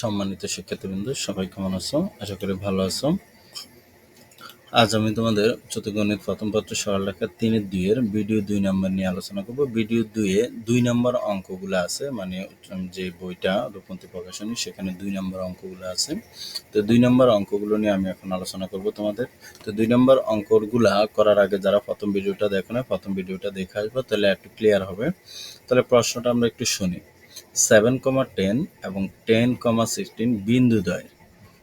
সম্মানিত শিক্ষার্থীবৃন্দ, সবাই কেমন আছো? আশা করি ভালো আছো। আজ আমি তোমাদের চতুর্গণিত প্রথম পত্র সরলরেখা তিনের দুইয়ের ভিডিও দুই নম্বর নিয়ে আলোচনা করব। ভিডিও দুইয়ে দুই নম্বর অঙ্কগুলো আছে মানে যে বইটা রূপন্তী প্রকাশনী, সেখানে দুই নম্বর অঙ্কগুলো আছে। তো দুই নম্বর অঙ্কগুলো নিয়ে আমি এখন আলোচনা করব তোমাদের। তো দুই নম্বর অঙ্কগুলা করার আগে যারা প্রথম ভিডিওটা দেখো না, প্রথম ভিডিওটা দেখে আসব, তাহলে একটু ক্লিয়ার হবে। তাহলে প্রশ্নটা আমরা একটু শুনি। সেভেন কমা টেন এবং টেন কমা সিক্সটিন বিন্দুদ্বয়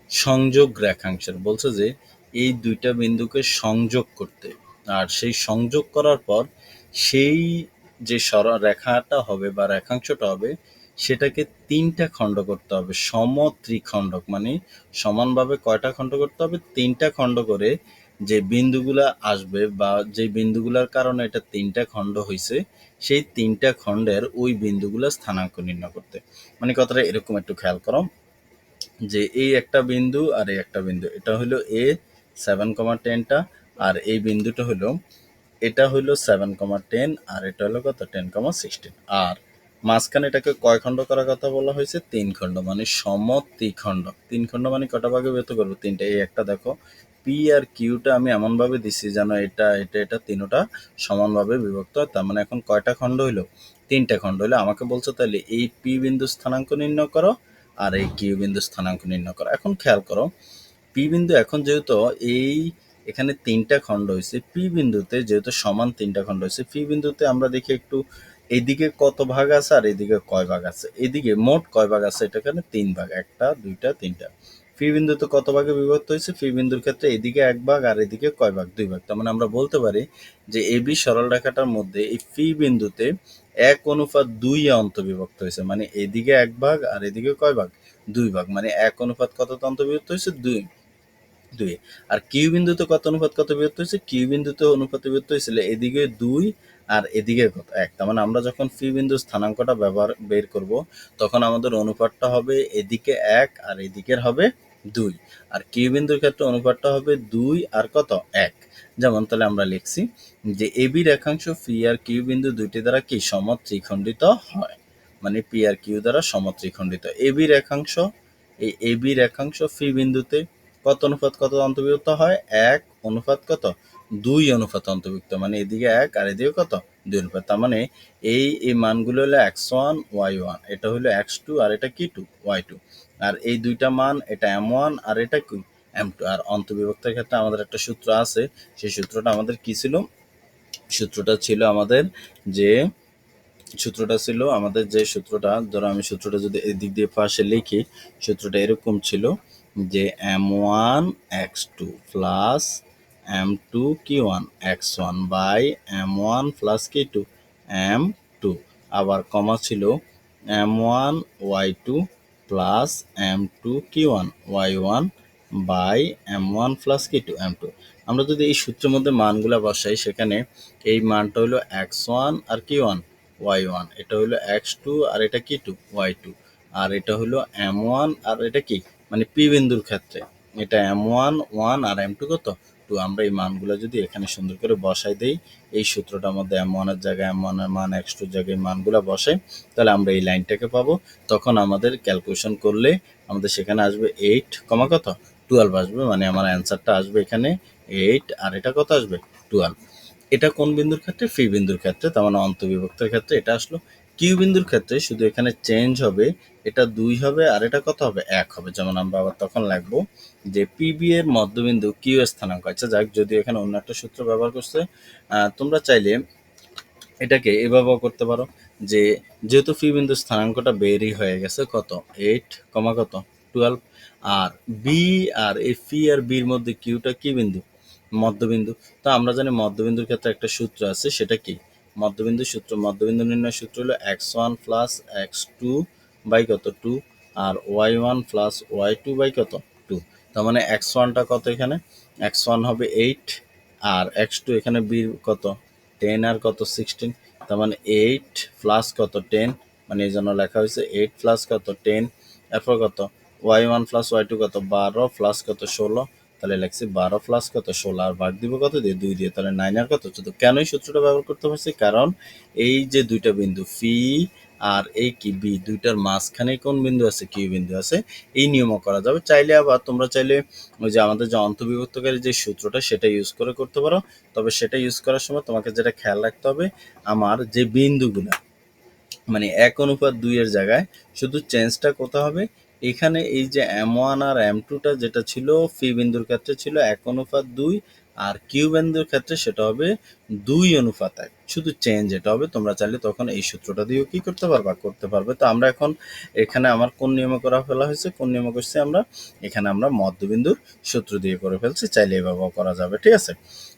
সংযোগ রেখাংশের। বলছে যে, এই দুইটা বিন্দুকে সংযোগ করতে। আর সেই সংযোগ করার পর সেই যে সর, রেখাটা হবে বা রেখাংশটা হবে, সেটাকে তিনটা খণ্ড করতে হবে। সম ত্রিখণ্ডক মানে সমানভাবে কয়টা খণ্ড করতে হবে? তিনটা খণ্ড করে যে বিন্দুগুলা আসবে বা যে বিন্দুগুলার কারণে এটা তিনটা খণ্ড হয়েছে সেই তিনটা খণ্ডের ওই বিন্দুগুলো স্থানাঙ্ক নির্ণয় করতে। মানে কথাটা এরকম একটু খেয়াল করো, যে এই একটা বিন্দু আর এই একটা বিন্দু, এটা হলো এ সেভেন কমা টেনটা, আর এই বিন্দুটা হলো এটা হলো সেভেন কমা টেন, আর এটা হলো কত? Ten comma sixteen. আর মাঝখানে এটাকে কয় খণ্ড করার কথা বলা হয়েছে? তিন খণ্ড মানে সম ত্রিখণ্ড তিন খণ্ড মানে কটা ভাগে ব্যক্ত করব? তিনটা। এই একটা দেখো পি আর কিউটা আমি এমনভাবে দিচ্ছি যেন এটা এটা এটা তিনোটা সমানভাবে বিভক্ত হয়। তার মানে এখন কয়টা খণ্ড হইল? তিনটা খণ্ড হইল। আমাকে বলছো তাহলে এই পি বিন্দু স্থানাঙ্ক নির্ণয় করো আর এই কিউ বিন্দু স্থানাঙ্ক নির্ণয় করো। এখন খেয়াল করো পি বিন্দু এখন যেহেতু এই এখানে তিনটা খণ্ড হয়েছে পি বিন্দুতে যেহেতু সমান তিনটা খণ্ড হয়েছে পি বিন্দুতে আমরা দেখি একটু এদিকে কত ভাগ আছে আর এদিকে কয় ভাগ আছে? এদিকে মোট কয় ভাগ আছে? এটা এখানে তিন ভাগ। একটা, দুইটা, তিনটা। ফি বিন্দুতে কত ভাগে বিভক্ত হয়েছে? ফি বিন্দুর ক্ষেত্রে এদিকে এক ভাগ আর এদিকে কয় ভাগ? দুই ভাগ। তার মানে আমরা বলতে পারি যে এবি সরল রেখাটার মধ্যে এই ফি বিন্দুতে এক অনুপাত দুই অন্তর্বিভক্ত হয়েছে। মানে এদিকে এক ভাগ আর এদিকে কয় ভাগ? দুই ভাগ। মানে এক অনুপাত কত অন্তর্বিভক্ত হয়েছে? দুই। দুই। আর কিউ বিন্দুতে কত অনুপাত কত বিভক্ত হয়েছে? কিউ বিন্দুতে অনুপাত বিভক্ত হয়েছিল এদিকে দুই আর এদিকে কত এক, তার মানে আমরা যখন ফি বিন্দু স্থানাঙ্কটা ব্যবহার, বের করব, তখন আমাদের অনুপাতটা হবে এদিকে এক আর এদিকের হবে দুই। আর কিউ বিন্দুর ক্ষেত্রে অনুপাতটা হবে দুই আর কত? এক। যেমন তাহলে আমরা লিখছি যে এবি রেখাংশ ফি আর কিউ বিন্দু দুইটি দ্বারা কি সম ত্রিখণ্ডিত হয়? মানে পি আর কিউ দ্বারা সম ত্রিখণ্ডিত এবি রেখাংশ, এই এবি রেখাংশ ফি বিন্দুতে কত অনুপাত কত অন্তর্ভুক্ত হয়? এক। অনুপাত কত? দুই অনুপাত অন্তর্ভুক্ত মানে এদিকে এক আর এদিকে কত? দুই অনুপাত। তার মানে এই এই মানগুলো হলো এক্স ওয়ান, ওয়াই ওয়ান। এটা হলো এক্স টু আর এটা কি টু? Y two. আর এই দুইটা মান, এটা এম ওয়ান আর এটা কি? M two. আর অন্তর্বিভক্তের ক্ষেত্রে আমাদের একটা সূত্র আছে। সেই সূত্রটা আমাদের কি ছিল? সূত্রটা ছিল আমাদের যে, সূত্রটা ছিল আমাদের যে সূত্রটা, ধরো আমি সূত্রটা যদি এদিক দিয়ে পাশে লিখি, সূত্রটা এরকম ছিল যে m one x two plus m two কি one x one by m one plus কি টু এম টু আবার কমা ছিল m one y two plus m two কি one y one by m one plus কি two M two আমরা যদি এই সূত্রের মধ্যে মানগুলো বসাই, সেখানে এই মানটা হলো এক্স ওয়ান আর কি ওয়ান ওয়াই ওয়ান এটা হলো এক্স টু আর এটা কি টু ওয়াই টু আর এটা হলো এম ওয়ান আর এটা কি? মানে পি বিন্দুর ক্ষেত্রে। এটা এম ওয়ান ওয়ান আর এম টু কত? টু আমরা এই মানগুলো যদি এখানে সুন্দর করে বসাই দেই, এই সূত্রটার মধ্যে এম ওয়ানের জায়গায় এম ওয়ানের মান এক্স টুর জায়গায় মানগুলো বসাই তাহলে আমরা এই লাইনটাকে পাবো। তখন আমাদের ক্যালকুলেশন করলে আমাদের সেখানে আসবে এইট কমা কত? টুয়েলভ আসবে মানে আমার অ্যান্সারটা আসবে এখানে এইট আর এটা কত আসবে? টুয়েলভ এটা কোন বিন্দুর ক্ষেত্রে? ফি বিন্দুর ক্ষেত্রে, তার মানে অন্তর্বিভক্তের ক্ষেত্রে এটা আসলো। কিউ বিন্দুর ক্ষেত্রে শুধু এখানে চেঞ্জ হবে, এটা দুই হবে, আর এটা কত হবে? এক হবে, যেমন আমরা আবার তখন লাগবো যে পিবি এর মধ্যবিন্দু কিউ স্থানাঙ্ক আচ্ছা যাক যদি এখানে অন্য একটা সূত্র ব্যবহার করছে তোমরা চাইলে এটাকে এভাবেও করতে পারো যে যেহেতু পি বিন্দু স্থানাঙ্কটা বেরই হয়ে গেছে, কত? এইট কমা কত? টুয়েলভ আর বি আর এই ফি আর বির মধ্যে কিউটা কি বিন্দু? মধ্যবিন্দু। তো আমরা জানি মধ্যবিন্দুর ক্ষেত্রে একটা সূত্র আছে, সেটা কি? মধ্যবিন্দু সূত্র, মধ্যবিন্দু নির্ণয় সূত্র হলো x one plus x two by কত? Two R y one plus y two by কত? তার মানে এক্স ওয়ানটা কত এখানে? এক্স ওয়ান হবে এইট আর এক্স টু এখানে বি কত? টেন আর কত? সিক্সটিন তার মানে এইট প্লাস কত? টেন মানে এই জন্য লেখা হয়েছে এইট প্লাস কত? টেন এরপর কত? Y one plus y two কত? বারো প্লাস কত? ষোলো। তাহলে লেখছি বারো প্লাস কত? ষোলো। আর ভাগ দিব কত? দিয়ে দুই দিয়ে। তাহলে নাইন আর কত? চোদ্দ কেন এই সূত্রটা ব্যবহার করতে পারছি? কারণ এই যে দুইটা বিন্দু ফি আর এই কি বি, দুইটার মাঝখানে কোন বিন্দু আছে? কিউ বিন্দু আছে? এই নিয়মও করা যাবে। চাইলে আবার তোমরা চাইলে ওই যে আমাদের যে অন্তর্বিভক্তকারী যে সূত্রটা, সেটা ইউজ করে করতে পারো। তবে সেটা ইউজ করার সময় তোমাকে যেটা খেয়াল রাখতে হবে, আমার যে বিন্দুগুলো মানে এক অনুপাত দুইয়ের জায়গায় শুধু চেঞ্জটা কোথা হবে? এখানে এই যে এম ওয়ান আর এম টুটা যেটা ছিল ফি বিন্দুর ক্ষেত্রে ছিল এক অনুপাত দুই আর কিউ বিন্দুর ক্ষেত্রে সেটা হবে দুই অনুপাত এক শুধু চেঞ্জ এটা হবে, তোমরা চাইলে তখন এই সূত্রটা দিয়েও কি করতে পারবা? করতে পারবে। তো আমরা এখন এখানে আমার কোন নিয়মে করা ফেলা হয়েছে? কোন নিয়মে করছি আমরা? এখানে আমরা মধ্যবিন্দুর সূত্র দিয়ে করে ফেলছি, চাইলে এভাবেও করা যাবে, ঠিক আছে?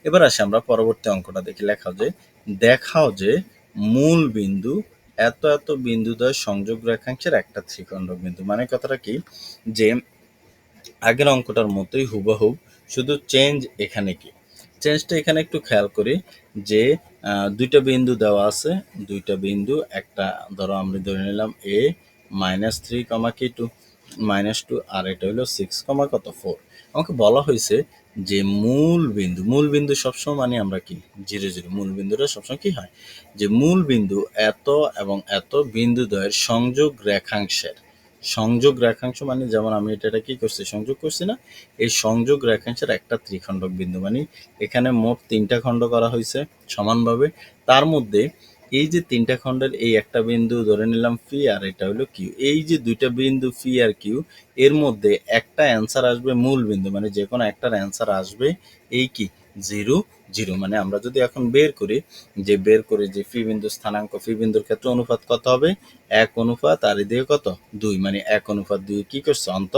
এবার আসি আমরা পরবর্তী অঙ্কটা দেখি লেখাও যে, দেখাও যে মূল বিন্দু এত এত বিন্দুদ্বয় সংযোগ রেখাংশের একটা ত্রিখণ্ডক বিন্দু। মানে কথাটা কি? যে আগের অঙ্কটার মতোই হুবহুব শুধু চেঞ্জ এখানে কি? চেঞ্জটা এখানে একটু খেয়াল করি যে দুইটা বিন্দু দেওয়া আছে, দুইটা বিন্দু, একটা ধরো আমরা ধরে নিলাম এ মাইনাস থ্রি কমা কি টু মাইনাস টু আর এটা হলো সিক্স কমা কত? ফোর আমাকে বলা হয়েছে যে মূল বিন্দু মূল বিন্দু সবসময় মানে আমরা কি? জিরো জিরো মূল বিন্দুটা সবসময় কি হয়? যে মূল বিন্দু এত এবং এত বিন্দুদ্বয়ের সংযোগ রেখাংশের। সংযোগ রেখাংশ মানে যেমন আমি এটা কি করছি? সংযোগ করছি না? এই সংযোগ রেখাংশের একটা ত্রিখণ্ডক বিন্দু মানে এখানে মোট তিনটা খণ্ড করা হয়েছে সমানভাবে। তার মধ্যে এই যে তিনটা খণ্ডের এই একটা বিন্দু ধরে নিলাম ফি আর এটা হলো কিউ এই যে দুইটা বিন্দু ফি আর কিউ এর মধ্যে একটা অ্যান্সার আসবে মূল বিন্দু মানে যে কোনো একটার অ্যান্সার আসবে এই কি? Zero zero. মানে আমরা যদি এখন বের করি, যে বের করে যে ফি বিন্দু স্থানাঙ্ক, ফি বিন্দুর ক্ষেত্রে অনুপাত কত হবে? এক অনুপাত, আর এদিকে কত? দুই। মানে এক অনুপাত দুই কি করছে? অন্ত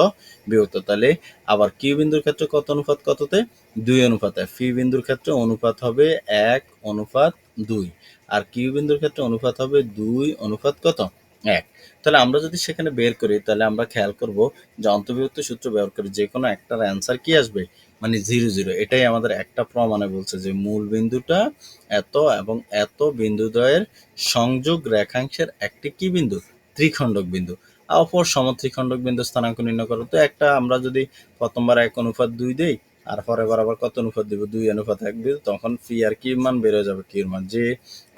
বিভক্ত। তাহলে আবার কিউ বিন্দুর ক্ষেত্রে কত অনুপাত? কততে? দুই অনুপাত। ফি বিন্দুর ক্ষেত্রে অনুপাত হবে এক অনুপাত দুই। আর কিউ বিন্দুর ক্ষেত্রে অনুপাত হবে দুই অনুপাত কত? এক। তাহলে আমরা যদি সেখানে বের করি, তাহলে আমরা খেয়াল করব যে অন্তর্বিভক্ত সূত্র ব্যবহার করে যে কোনো একটার অ্যান্সার কি আসবে? মানে জিরো জিরো এটাই আমাদের একটা প্রমাণে বলছে যে মূল বিন্দুটা এত এবং এত বিন্দুদ্বয়ের সংযোগ রেখাংশের একটি কি বিন্দু? ত্রিখণ্ডক বিন্দু। অপর সমত্রিখণ্ডক বিন্দু স্থানাঙ্ক নির্ণয় করো। তো একটা আমরা যদি প্রথমবার এক অনুপাত দুই দেই, আর পরে বার আবার কত অনুপাত দিব? দুই অনুপাত এক দিব তখন ফি আর কি মান বেড়ে যাবে। কির মান যে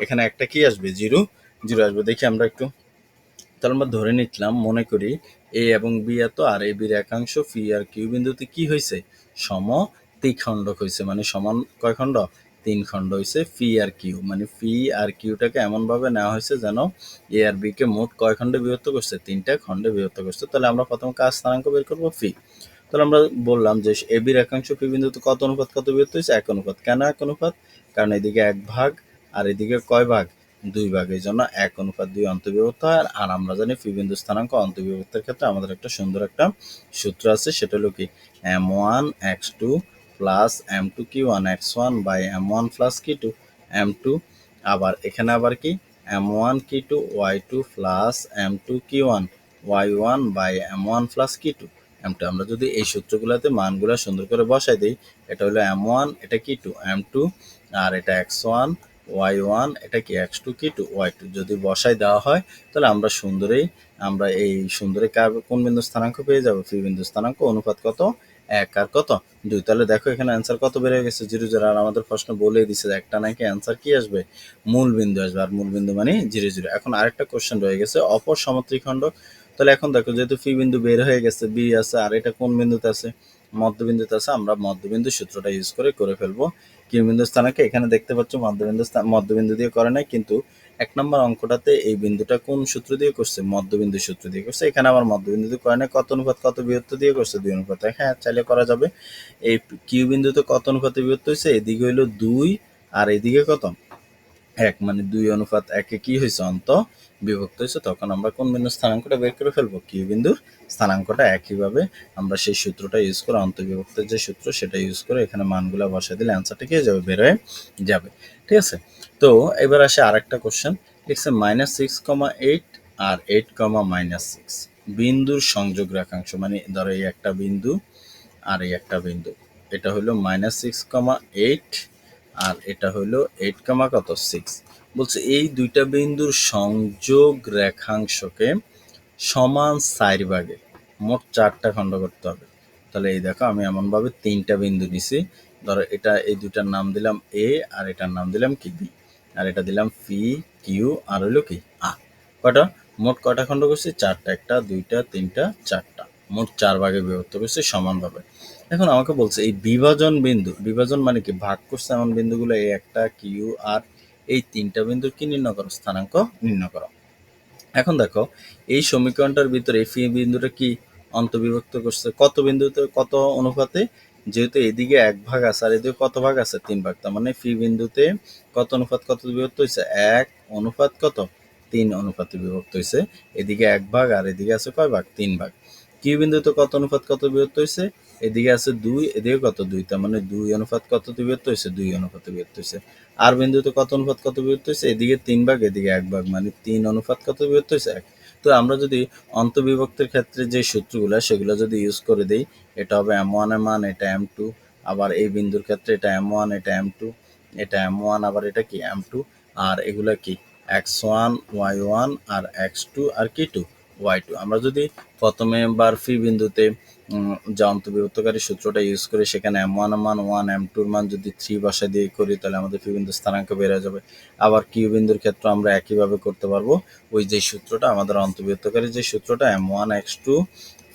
এখানে একটা কি আসবে? জিরো জিরো আসবে। দেখি আমরা একটু। তাহলে আমরা ধরে নিচ্লাম, মনে করি এ এবং বি এত, আর এ বির একাংশ ফি আর কিউ বিন্দুতে কি হয়েছে সম ত্রিখণ্ডক হয়েছে মানে সমান কয় খণ্ড? তিন খণ্ড হয়েছে ফি আর কিউ মানে ফি আর কিউটাকে এমনভাবে নেওয়া হয়েছে যেন এ আর বি কে মোট কয় খণ্ডে বিভক্ত করছে? তিনটা খণ্ডে বিভক্ত করছে। তাহলে আমরা প্রথম কাজ স্থানাঙ্ক বের করব? ফি তাহলে আমরা বললাম যে এ বির একাংশ পি বিন্দুতে কত অনুপাত কত বিভক্ত হয়েছে এক অনুপাত। কেন এক অনুপাত? কারণ এদিকে এক ভাগ, আর এদিকে কয় ভাগ? দুই ভাগ এই জন্য এক অনুপাত দুই অন্তর্বিভক্ত হয়। আর আমরা জানি ফি বিন্দু স্থানাঙ্ক অন্তর্বিভক্তের ক্ষেত্রে আমাদের একটা সুন্দর একটা সূত্র আছে, সেটা হলো কি? M one x two plus m two কি one x one by m one plus কি টু এম টু আবার এখানে আবার কি? এম ওয়ান কি two y two plus m two কি one y one by m one plus কি two M two আমরা যদি এই সূত্রগুলোতে মানগুলো সুন্দর করে বসাই দিই, এটা হলো এম ওয়ান এটা কি টু এম টু আর এটা এক্স ওয়ান ওয়াই ওয়ান, এটা কি এক্স টু, কি টু, ওয়াই টু, যদি বসাই দেওয়া হয়, তাহলে আমরা সুন্দরই, আমরা এই সুন্দরে কার, কোন বিন্দু স্থানাঙ্ক পেয়ে যাব? ফি বিন্দু স্থানাঙ্ক, অনুপাত কত? এক, আর কত? দুই। তাহলে দেখো এখানে অ্যান্সার কত বেড়ে গেছে? Zero zero. আর আমাদের প্রশ্ন বলেই দিছে একটা নাকি অ্যান্সার কি আসবে? মূল বিন্দু আসবে। আর মূল বিন্দু মানে জিরো জিরো। এখন আরেকটা কোশ্চেন রয়ে গেছে, অপর সমত্রিখণ্ড তাহলে এখন দেখো, যেহেতু ফি বিন্দু বের হয়ে গেছে, বি আছে, আর এটা কোন বিন্দুতে আছে? মধ্যবিন্দুতে আছে, আমরা মধ্যবিন্দু সূত্রটা ইউজ করে করে ফেলব। কিউ বিন্দু স্থানকে এখানে দেখতে পাচ্ছ, মধ্যবিন্দু মধ্যবিন্দু দিয়ে করে নাই, কিন্তু এক নম্বর অঙ্কটাতে এই বিন্দুটা কোন সূত্র দিয়ে করছে? মধ্যবিন্দু সূত্র দিয়ে করছে। এখানে আমার মধ্যবিন্দু দিয়ে করে নাই, কত অনুপাত, কত বৃহত্ত দিয়ে করছে? দুই অনুপাত। হ্যাঁ চাইলে করা যাবে। এই কিউ বিন্দুতে কত অনুপাতে বৃহত্ত হয়েছে? এদিকে হইল দুই, আর এদিকে কত? এক মানে দুই অনুপাত একে কি হয়েছে অন্ত বিভক্ত হয়েছে তখন আমরা কোন বিন্দুর স্থানাঙ্কটা বের করে ফেলব? কিউ বিন্দুর স্থানাঙ্কটা একইভাবে আমরা সেই সূত্রটা ইউজ করে অন্তর্বিভক্তের যে সূত্র সেটা ইউজ করে এখানে মানগুলো বসে দিলে অ্যান্সারটা কি হয়ে যাবে? বের হয়ে যাবে। ঠিক আছে? তো এবার আসে আরেকটা কোশ্চেন লিখছে মাইনাস সিক্স কমা এইট আর এইট কমা মাইনাস সিক্স বিন্দুর সংযোগ রেখাংশ মানে ধরো এই একটা বিন্দু আর এই একটা বিন্দু। এটা হলো মাইনাস সিক্স কমা এইট আর এটা হলো এইট কমা কত? সিক্স বলছে এই দুইটা বিন্দুর সংযোগ রেখাংশকে সমান চার ভাগে, মোট চারটা খণ্ড করতে হবে। তাহলে এই দেখো, আমি এমনভাবে তিনটা বিন্দু নিছি। ধরো এটা, এই দুইটার নাম দিলাম এ আর এটার নাম দিলাম কি বি আর এটা দিলাম পি কিউ আর হইল কি আর কটা মোট কয়টা খণ্ড করছি? চারটা, একটা, দুইটা, তিনটা, চারটা। মোট চার ভাগে বিভক্ত করছি সমানভাবে। এখন আমাকে বলছে, এই বিভাজন বিন্দু, বিভাজন মানে কি? ভাগ করছে এমন বিন্দুগুলো এই একটা কিউ আর এই তিনটা বিন্দু কি নির্ণয় করো, স্থানাঙ্ক নির্ণয় করো। এখন দেখো, এই সমীকরণটার ভিতরে এই ফি বিন্দুটা কি অন্তর্বিভক্ত করছে? কত বিন্দুতে, কত অনুপাতে? যেহেতু এদিকে এক ভাগ আছে আর এদিকে কত ভাগ আছে? তিন ভাগ। তার মানে ফি বিন্দুতে কত অনুপাত, কত বিভক্ত হয়েছে? এক অনুপাত কত? তিন অনুপাতে বিভক্ত হয়েছে। এদিকে এক ভাগ আর এদিকে আছে কয় ভাগ? তিন ভাগ। কিউ বিন্দুতে কত অনুপাত, কত বিভক্ত হয়েছে? এদিকে আছে দুই, এদিকে কত? দুই। তার মানে দুই অনুপাত কত বিভক্ত হয়েছে দুই অনুপাতে বিভক্ত হয়েছে আর বিন্দুতে কত অনুপাত কত বিভক্ত হয়েছে এদিকে তিন ভাগ, এদিকে এক ভাগ মানে তিন অনুপাত কত বিভক্ত হয়েছে এক। তো আমরা যদি অন্তবিভক্তের ক্ষেত্রে যে সূত্রগুলো, সেগুলো যদি ইউজ করে দিই, এটা হবে এম ওয়ান ওয়ানের মান, এটা এম টু আবার এই বিন্দুর ক্ষেত্রে এটা এম ওয়ান এটা এম টু এটা এম ওয়ান আবার এটা কি? এম টু আর এগুলো কি? এক্স ওয়ান ওয়াই ওয়ান আর এক্স টু আর কি টু ওয়াই টু আমরা যদি প্রথমে বার ফি বিন্দুতে যে অন্তর্বিভক্তকারী সূত্রটা ইউজ করে সেখানে এম ওয়ান মান ওয়ান এম টুর মান যদি থ্রি বাসা দিয়ে করি, তাহলে আমাদের ফি বিন্দু স্থানাঙ্ক বেড়ে যাবে। আবার কিউ বিন্দুর ক্ষেত্রে আমরা একইভাবে করতে পারব। ওই যে সূত্রটা, আমাদের অন্তর্বিভক্তকারী যে সূত্রটা m one x two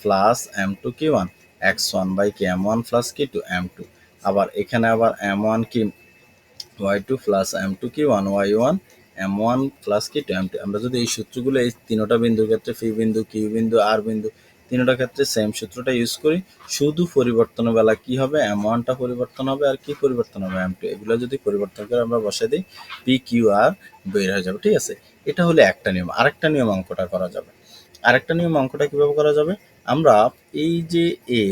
plus m two কি ওয়ান এক্স ওয়ান বাই কি এম ওয়ান প্লাস কি টু এম টু আবার এখানে আবার এম ওয়ান কি y two plus m two কি one y one m one plus কি টু এম টু আমরা যদি এই সূত্রগুলো, এই তিনোটা বিন্দুর ক্ষেত্রে ফি বিন্দু কিউ বিন্দু আর বিন্দু তিনোটা ক্ষেত্রে সেম সূত্রটা ইউজ করি। শুধু পরিবর্তনের বেলা কি হবে? ওয়ানটা পরিবর্তন হবে আর কি পরিবর্তন হবে? এম টু এগুলো যদি পরিবর্তন করে আমরা বসাই দিই পি কিউ আর বের হয়ে যাবে, ঠিক আছে? এটা হলো একটা নিয়ম। আরেকটা নিয়ম অঙ্কটা করা যাবে। আরেকটা নিয়ম অঙ্কটা কীভাবে করা যাবে? আমরা এই যে এ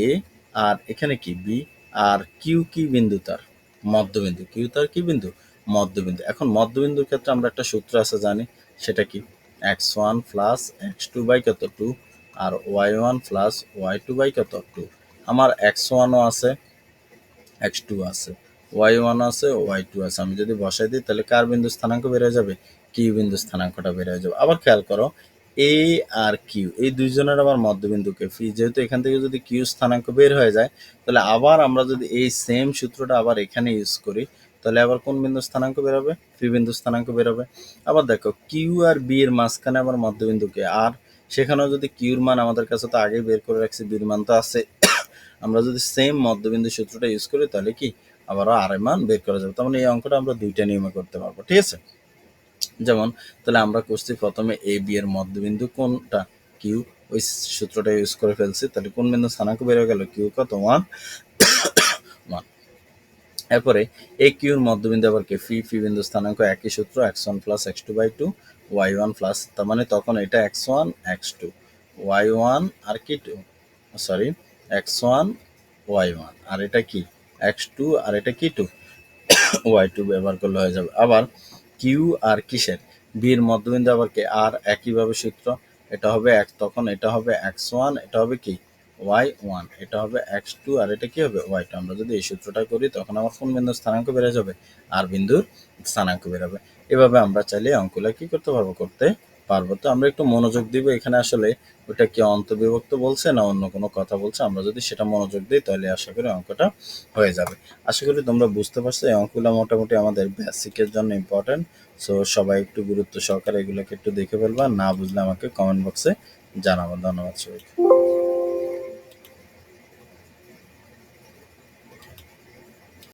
আর এখানে কি? বি আর কিউ কি বিন্দু তার? মধ্যবিন্দু। কিউ তার কি বিন্দু? মধ্যবিন্দু। এখন মধ্যবিন্দুর ক্ষেত্রে আমরা একটা সূত্র আছে জানি, সেটা কি? X one plus x two by কত? Two R y one plus y two by কত? টু। আমার এক্স ওয়ানও আছে, এক্স টু আছে, ওয়াই ওয়ান আছে, ওয়াই টু আছে। আমি যদি বসাই দিই, তাহলে কার বিন্দু স্থানাঙ্ক বেড়ে যাবে? কিউ বিন্দু স্থানাঙ্কটা বেড়ে যাবে। আবার খেয়াল করো, এ আর কিউ, এই দুইজনের আবার মধ্যবিন্দুকে। ফি, যেহেতু এখান থেকে যদি কিউ স্থানাঙ্ক বের হয়ে যায়, তাহলে আবার আমরা যদি এই সেম সূত্রটা আবার এখানে ইউজ করি, তাহলে আবার কোন বিন্দু স্থানাঙ্ক বেরোবে ফি বিন্দু স্থানাঙ্ক বেরোবে আবার দেখো, কিউ আর বি এর মাঝখানে আবার মধ্যবিন্দুকে, আর সেখানেও যদি কিউর মান আমাদের কাছে তো আগেই বের করে রাখছি, বির মান তো আছে। আমরা যদি সেম মধ্যবিন্দু সূত্রটা ইউজ করি, তাহলে কি আবারও আর মান বের করা যাবে। তার মানে এই অঙ্কটা আমরা দুইটা নিয়মে করতে পারব, ঠিক আছে? যেমন, তাহলে আমরা করছি প্রথমে এ বি এর মধ্যবিন্দু, কোনটা কিউ, ওই সূত্রটা ইউজ করে ফেলছি। তাহলে কোন বিন্দু স্থানাঙ্ক বের হয়ে গেল? কিউ কত? ওয়ান ওয়ান এরপরে এ কিউর মধ্যবিন্দু আবার কে? ফি ফি বিন্দু স্থানাঙ্ক একই সূত্র x one plus x two by two y one plus তার মানে তখন এটা x one x two y one আর কি two sorry x one y one আর এটা কি? এক্স টু আর এটা কি টু ওয়াই টু ব্যবহার করলে হয়ে যাবে। আবার কিউ আর কিসের? বির মধ্যবিন্দু আবার কে? আর একইভাবে সূত্র। এটা হবে এক তখন এটা হবে এক্স ওয়ান এটা হবে কি? ওয়াই ওয়ান এটা হবে এক্স টু আর এটা কি হবে? ওয়াই টু আমরা যদি এই সূত্রটা করি, তখন আমার কোন বিন্দুর স্থানাঙ্ক বেড়ে যাবে? আর বিন্দুর স্থানাঙ্ক বেরোবে এভাবে আমরা চাইলে অঙ্কগুলো কি করতে পারব করতে পারব। তো আমরা একটু মনোযোগ দিব এখানে আসলে ওটা কি অন্তর্বিভক্ত বলছে না অন্য কোনো কথা বলছে। আমরা যদি সেটা মনোযোগ দিই তাহলে আশা করি অঙ্কটা হয়ে যাবে। আশা করি তোমরা বুঝতে পারছ, এই অঙ্কগুলো মোটামুটি আমাদের বেসিকের জন্য ইম্পর্টেন্ট সো সবাই একটু গুরুত্ব সহকারে এগুলোকে একটু দেখে ফেলবা। না বুঝলে আমাকে কমেন্ট বক্সে জানাব। ধন্যবাদ সবাইকে।